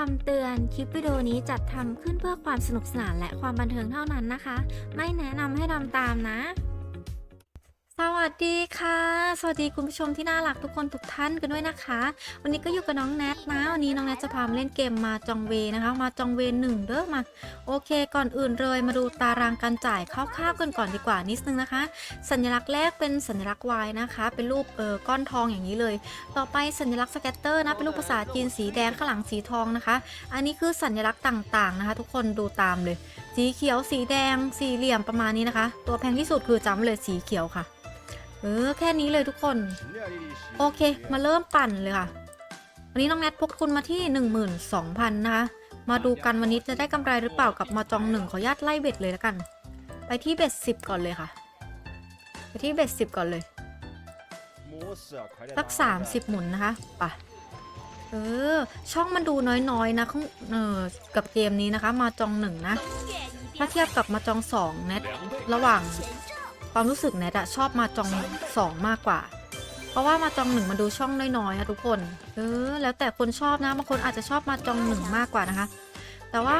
คำเตือน คลิปวิดีโอนี้จัดทำขึ้นเพื่อความสนุกสนานและความบันเทิงเท่านั้นนะคะ ไม่แนะนำให้ทำตามนะ สวัสดีค่ะ สวัสดีคุณผู้ชมที่น่ารักทุกคนทุกท่านกันด้วยนะคะ วันนี้ก็อยู่กับน้องแนทนะวันนี้น้องแนทจะพามาเล่นเกมมาจองเวนะคะ มาจองเวหนึ่งเด้อมา โอเค ก่อนอื่นเลยมาดูตารางการจ่ายคร่าวๆกันก่อนดีกว่านิดนึงนะคะ สัญลักษณ์แรกเป็นสัญลักษณ์ Y นะคะ เป็นรูปเออก้อนทองอย่างนี้เลย ต่อไปสัญลักษณ์สแกตเตอร์นะเป็นรูปภาษาจีนสีแดงข้างหลังสีทองนะคะ อันนี้คือสัญลักษณ์ต่างๆนะคะ ทุกคนดูตามเลย สีเขียวสีแดงสี่เหลี่ยมประมาณนี้นะคะ ตัวแพงที่สุดคือจำเลยสีเขียวค่ะ เออแค่นี้เลยทุกคน โอเค มาเริ่มปั่นเลยค่ะ วันนี้น้องแนทพกทุนมาที่ 12,000 นะคะมาดูกันวันนี้จะได้กำไรหรือเปล่ากับมาจองหนึ่งขออนุญาตไล่เบ็ดเลยแล้วกัน ไปที่เบ็ดสิบก่อนเลยค่ะ ไปที่เบ็ดสิบก่อนเลยสัก30หมุนนะคะไปะเออ ช่องมันดูน้อยๆนะข้างเออกับเกมนี้นะคะ มาจองหนึ่งนะ ถ้าเทียบกับมาจองสองเน็ตระหว่าง ความรู้สึกเน็ตอะชอบมาจองสองมากกว่า เพราะว่ามาจองหนึ่งมันดูช่องน้อยๆอะทุกคน เออ แล้วแต่คนชอบนะบางคนอาจจะชอบมาจองหนึ่งมากกว่านะคะ แต่ว่า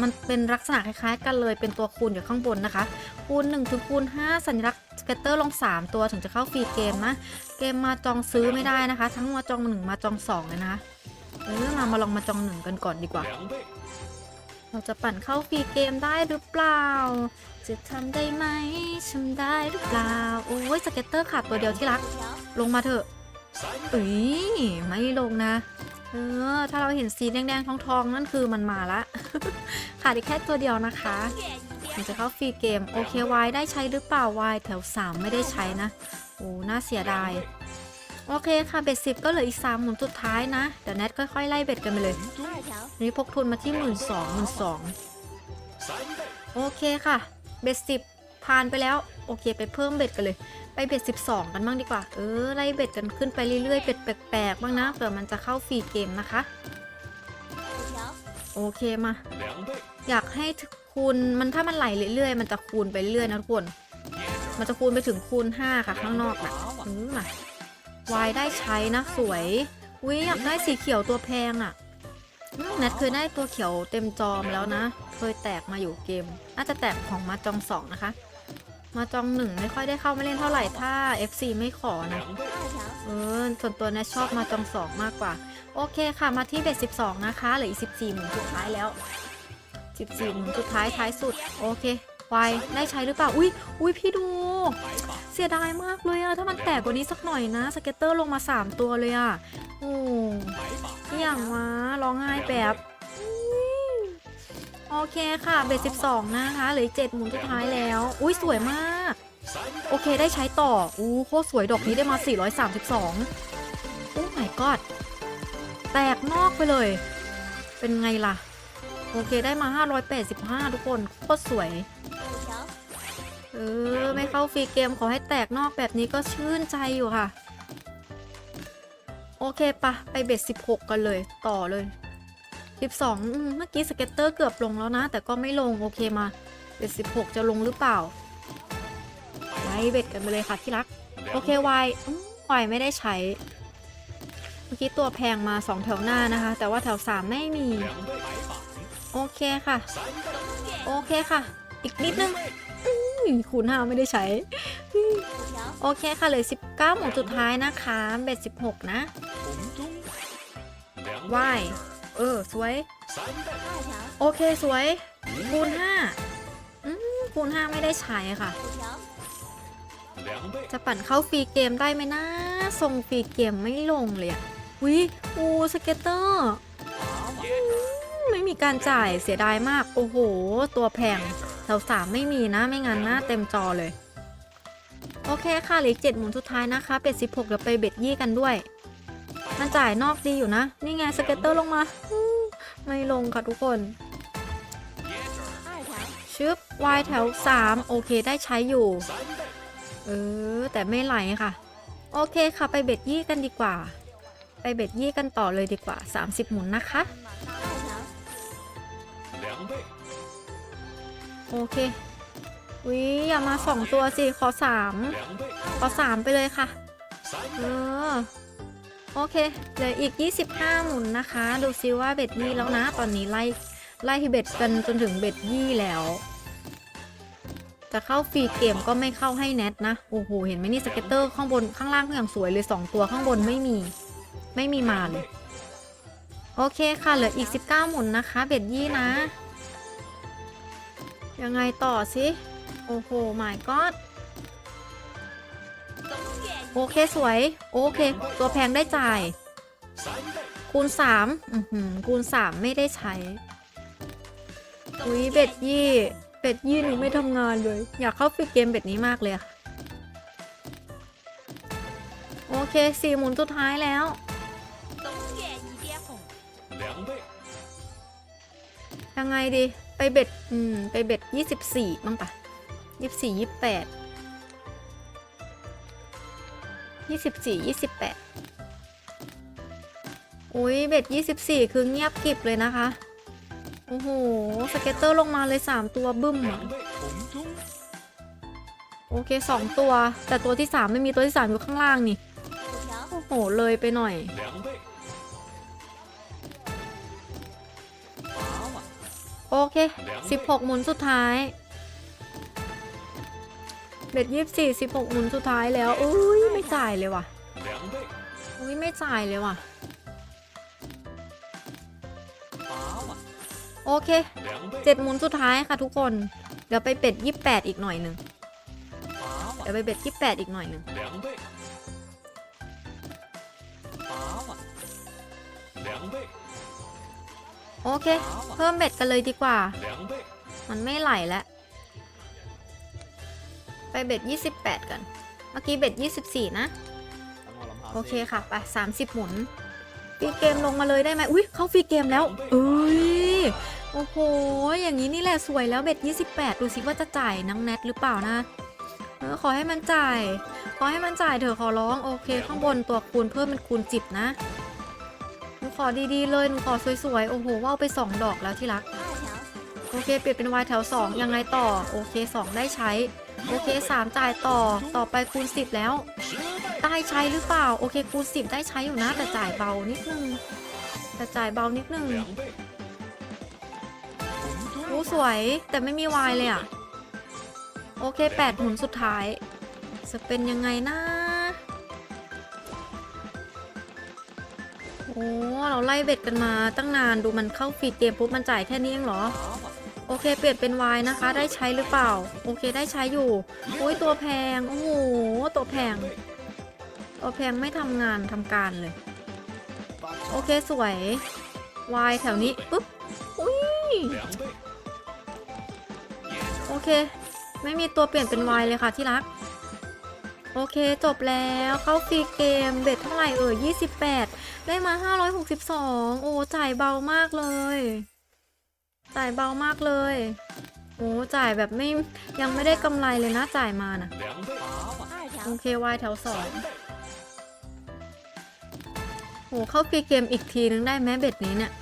มันเป็นลักษณะคล้ายๆกันเลยเป็นตัวคูณอยู่ข้างบนนะคะ คูณ1ถึงคูณ5สัญลักษณ์สเกตเตอร์ลง 3 ตัวถึงจะเข้าฟรีเกมนะ เกมมาจองซื้อไม่ได้นะคะ ทั้งมาจอง 1 มาจอง2เลยนะคะเออมามาลองมาจอง 1 กันก่อนดีกว่า เราจะปั่นเข้าฟรีเกมได้หรือเปล่า จะทำได้ไหมทำได้หรือเปล่าโอ้ยสเก็ตเตอร์ขาดตัวเดียวที่รัก ลงมาเถอะเอ้ยไม่ลงนะ เออ ถ้าเราเห็นสีแดงๆทองๆ นั่นคือมันมาละ ขาดอีกแค่ตัวเดียวนะคะถึงจะเข้าฟรีเกม โอเควายได้ใช้หรือเปล่าวายแถว 3 ไม่ได้ใช้นะ โอ้น่าเสียดาย โอเคค่ะ เบ็ดสิบก็เหลืออีกสามหมุนสุดท้ายนะ เดี๋ยวแนทค่อยๆ ไล่เบ็ดกันไปเลยนนี้พกทุนมาที่หมื่นสองหมื่นสองโอเคค่ะ เบ็ดสิบผ่านไปแล้ว โอเค ไปเพิ่มเบ็ดกันเลย ไปเบ็ดสิบสองกันบ้างดีกว่า เออ ไล่เบ็ดกันขึ้นไปเรื่อยๆ เบ็ดแปลกๆ บ้างนะ เผื่อมันจะเข้าฟรีเกมนะคะ โอเคมา อยากให้คูณมันถ้ามันไหลเรื่อยๆ มันจะคูณไปเรื่อยๆนะทุกคน มันจะคูณไปถึงคูณ 5 ค่ะ ข้างนอกนะอืมมาวายได้ใช้นะสวยวิอยากได้สีเขียวตัวแพงอะ่ะ นทเคยได้ตัวเขียวเต็มจอมแล้วนะ เคยแตกมาอยู่เกม น่าจะแตกของมาจองสองนะคะ มาจองหนึ่งไม่ค่อยได้เข้ามาเล่นเท่าไหร่ถ้า FC ไม่ขอนะ เออ ส่วนตัวแนทชอบมาจองสองมากกว่า โอเคค่ะ มาที่เบสสิบสองนะคะ เหลืออีกสิบสี่หมุนสุดท้ายแล้วสิบสี่หมุนสุดท้ายท้ายสุด โอเค วายได้ใช้หรือเปล่า อุ้ยอุ้ยพี่ดู เสียดายมากเลยอะถ้ามันแตกกว่านี้สักหน่อยนะสเก็ตเตอร์ลงมา 3 ตัวเลยอะโอ้ที่อย่างวะร้องไห้แบบโอเคค่ะ เบส12 นะคะเหลืออกเจ็ดหมุนสุดท้ายแล้ว อุ้ยสวยมาก โอเคได้ใช้ต่อ อู้โคตรสวยดอกนี้ได้มา 432 โอ้ my god แตกนอกไปเลย เป็นไงล่ะ โอเคได้มา 585 ทุกคน โคตรสวย ออไม่เข้าฟรีเกมขอให้แตกนอกแบบนี้ก็ชื่นใจอยู่ค่ะ โอเคปะไปเบ็ด 16 กันเลยต่อเลย 12อืมเมื่อกี้สเก็ตเตอร์เกือบลงแล้วนะ แต่ก็ไม่ลงโอเคมา เบ็ด 16 จะลงหรือเปล่าไว้เบ็ดกันไปเลยค่ะที่รัก โอเควายวายไม่ได้ใช้ เมื่อกี้ตัวแพงมา 2 แถวหน้านะคะ แต่ว่าแถว 3 ไม่มี โอเคค่ะ โอเคค่ะ อีกนิดนึง คูณห้าไม่ได้ใช้ โอเคค่ะเหลย19 หมุนสุดท้ายนะคะเบ็ด16 นะว่ายเออ สวย โอเคสวย คูณ5อืมคูณ5ไม่ได้ใช้ค่ะ จะปั่นเข้าฟรีเกมได้ไหมนะทรงฟรีเกมไม่ลงเลยอะวิอูสเก็ตเตอร์ไม่มีการจ่ายเสียดายมาก โอ้โห ตัวแพง ถวสามไม่มีนะไม่งั้นหน้าเต็มจอเลย โอเคค่ะเหลือเจ็ดหมุนสุดท้ายนะคะเป็ดสิบหกเดี๋ยวไปเบ็ดยี่กันด้วย มันจ่ายนอกดีอยู่นะ นี่ไงสเก็ตเตอร์ลงมา ไม่ลงค่ะทุกคนชึบวายแถว3โอเคได้ใช้อยู่ เออ แต่ไม่ไหลค่ะ โอเคค่ะไปเบ็ดยี่กันดีกว่า ไปเบ็ดยี่กันต่อเลยดีกว่า 30 หมุนนะคะ โอเควิอย่ามาสองตัวสิขอสามขอสามไปเลยค่ะ เออ โอเคเหลืออีก 25 หมุนนะคะ ดูซิว่าเบ็ดยี่แล้วนะ ตอนนี้ไล่ไล่เบ็ดกันจนถึงเบ็ดยี่แล้ว จะเข้าฟรีเกมก็ไม่เข้าให้แนทนะ โอ้โห เห็นไหมนี่สเก็ตเตอร์ข้างบนข้างล่างก็อย่างสวยเลย 2 ตัวข้างบนไม่มี ไม่มีมาเลย โอเคค่ะ เหลืออีก 19 หมุนนะคะ เบ็ดยี่นะ ยังไงต่อสิ โอ้โห my god โอเคสวย โอเค ตัวแพงได้จ่าย คูณสามอือหือคูณสามไม่ได้ใช้ อุ้ยเบ็ดยี่ เบ็ดยี่หนูไม่ทำงานเลย อยากเข้าฟรีเกมเบ็ดนี้มากเลยอะโอเคสี่หมุนสุดท้ายแล้วยังไงดี ไปเบ็ด อืม ไปเบ็ดยี่สิบสี่บ้างปะยี่สิบสี่ยี่สิบแปดยี่สิบสี่ยี่สิบแปดอุ้ยเบ็ดยี่สิบสี่คือเงียบกริบเลยนะคะ โอ้โห สเก็ตเตอร์ลงมาเลยสามตัวบึ้มอะโอเคสองตัว แต่ตัวที่สามไม่มีตัวที่สามอยู่ข้างล่างนี่ โอ้โห เลยไปหน่อย เค 16 หมุนสุดท้าย เบ็ดยี่สี่สิบหกหมุนสุดท้ายแล้วอุ้ยไม่จ่ายเลยว่ะอุ้ยไม่จ่ายเลยว่ะ โอเคเจ็ดหมุนสุดท้ายค่ะทุกคน เดี๋ยวไปเป็ดยี่แปดอีกหน่อยหนึ่งเดี๋ยวไปเบ็ดยี่แปดอีกหน่อยหนึ่ง โอเค เพิ่มเบ็ดกันเลยดีกว่า มันไม่ไหลแล้ว ไปเบ็ด 28 กัน เมื่อกี้เบ็ด 24 นะ โอเคค่ะ ไป 30 หมุนฟรีเกมลงมาเลยได้ไหมอุ้ยเข้าฟรีเกมแล้ว เอ้ย โอ้โห อย่างนี้นี่แหละสวยแล้วเบ็ด 28 ดูสิว่าจะจ่ายนังแนทหรือเปล่านะเออขอให้มันจ่าย ขอให้มันจ่ายเถอะขอร้อง โอเค ข้างบนตัวคูณเพิ่มเป็นคูณจิบนะ อดีๆเลยหนูขอสวยๆ โอ้โหว่าวไป 2 ดอกแล้วที่รัก โอเคเปลี่ยนเป็น Y แถว 2 ยังไงต่อ โอเค 2 ได้ใช้ โอเค 3 จ่ายต่อต่อไปคูณ 10 แล้ว ได้ใช้หรือเปล่า โอเคคูณ 10 ได้ใช้อยู่นะ แต่จ่ายเบานิดนึงแต่จ่ายเบานิดนึงโอ้สวยแต่ไม่มี Y เลยอะโอเค 8 หมุนสุดท้าย จะเป็นยังไงนะ โอ้เราไล่เบ็ดกันมาตั้งนานดูมันเข้าฟรีเกมปุ๊บมันจ่ายแค่นี้เองเหรอ โอเค เปลี่ยนเป็น Y นะคะ ได้ใช้หรือเปล่า โอเคได้ใช้อยู่อุ้ยตัวแพง โอ้โหตัวแพง ตัวแพงไม่ทำงานทำการเลย โอเคสวย Y แถวนี้ปุ๊บอุ้ยโอเค ไม่มีตัวเปลี่ยนเป็น Y เลยค่ะที่รัก โอเคจบแล้วเข้าฟรีเกมเบ็ดเท่าไหร่เอ่ย28 ได้มา 562 โอ้จ่ายเบามากเลย จ่ายเบามากเลย โอ้จ่ายแบบไม่ยังไม่ได้กำไรเลยนะจ่ายมานะโอเควายแถวสองโอ้เข้าฟรีเกมอีกทีนึงได้ไหมเบ็ดนี้เนี่ย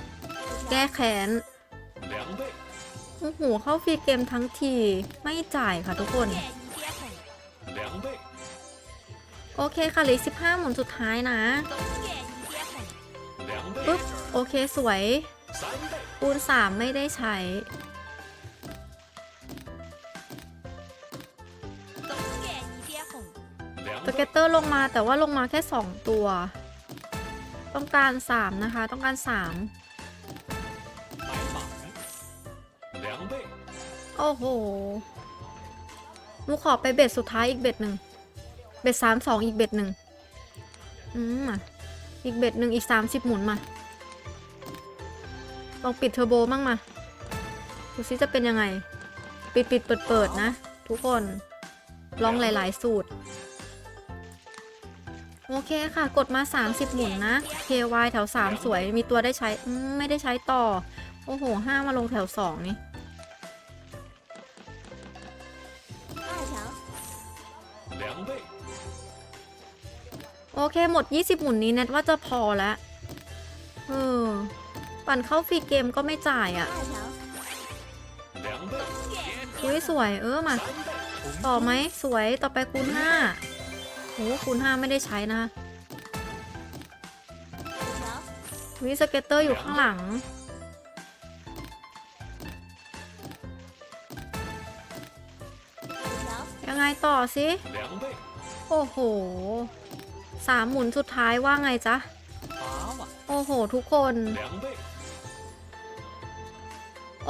แก้แค้นโอ้โหเข้าฟรีเกมทั้งทีไม่จ่ายค่ะทุกคนโอเคค่ะเหลือ15หมุนสุดท้ายนะ ปุ๊บ โอเคสวยคูณ3ไม่ได้ใช้ สเก็ตเตอร์ลงมาแต่ว่าลงมาแค่ 2 ตัว ต้องการ 3 นะคะ ต้องการ 3 โอ้โหหนูขอไปเบ็ดสุดท้ายอีกเบ็ดหนึ่ง เบ็ดสามสองอีกเบ็ดหนึ่ง อืมอะอีกเบ็ดหนึ่งอีก30หมุนมา ลองปิดเทอร์โบมั่งมาดูซิจะเป็นยังไง ปิดปิดเปิดเปิดนะ ทุกคนลองหลาย ๆ สูตร โอเคค่ะ กดมา 30 หมุนนะ KY แถว 3 สวยมีตัวได้ใช้ไม่ได้ใช้ต่อ โอ้โห5มาลงแถว 2 นี่โอเคหมด 20 หมุนนี้แนทว่าจะพอแล้ว ปั่นเข้าฟรีเกมก็ไม่จ่ายอะ่ะอุ้ยสวยเออมา ต่อไหมสวยต่อไปคูณห้าโอ้คูณห้าไม่ได้ใช้นะวิสเก็ตเตอร์อยู่ข้างหลัง ยังไงต่อสิ โอ้โห สามหมุนสุดท้ายว่าไงจ๊ะ โอ้โห ทุกคน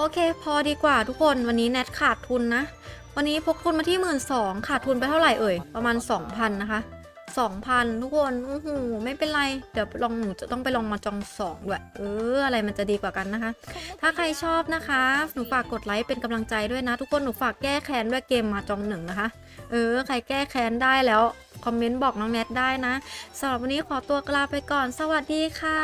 โอเค พอดีกว่าทุกคนวันนี้แนทขาดทุนนะ วันนี้พกทุนมาที่หมื่นสองขาดทุนไปเท่าไหร่เอ่ย ประมาณ 2,000 นะคะ2,000 ทุกคนโอ้โหไม่เป็นไร เดี๋ยวลองหนูจะต้องไปลองมาจอง2ด้วยเออ อะไรมันจะดีกว่ากันนะคะ ถ้าใครชอบนะคะ หนูฝากกดไลค์เป็นกำลังใจด้วยนะ ทุกคน หนูฝากแก้แค้นด้วยเกมมาจองหนึ่งนะคะ เออ ใครแก้แค้นได้แล้ว คอมเมนต์บอกน้องแนทได้นะสำหรับวันนี้ขอตัวกลาไปก่อน สวัสดีค่ะ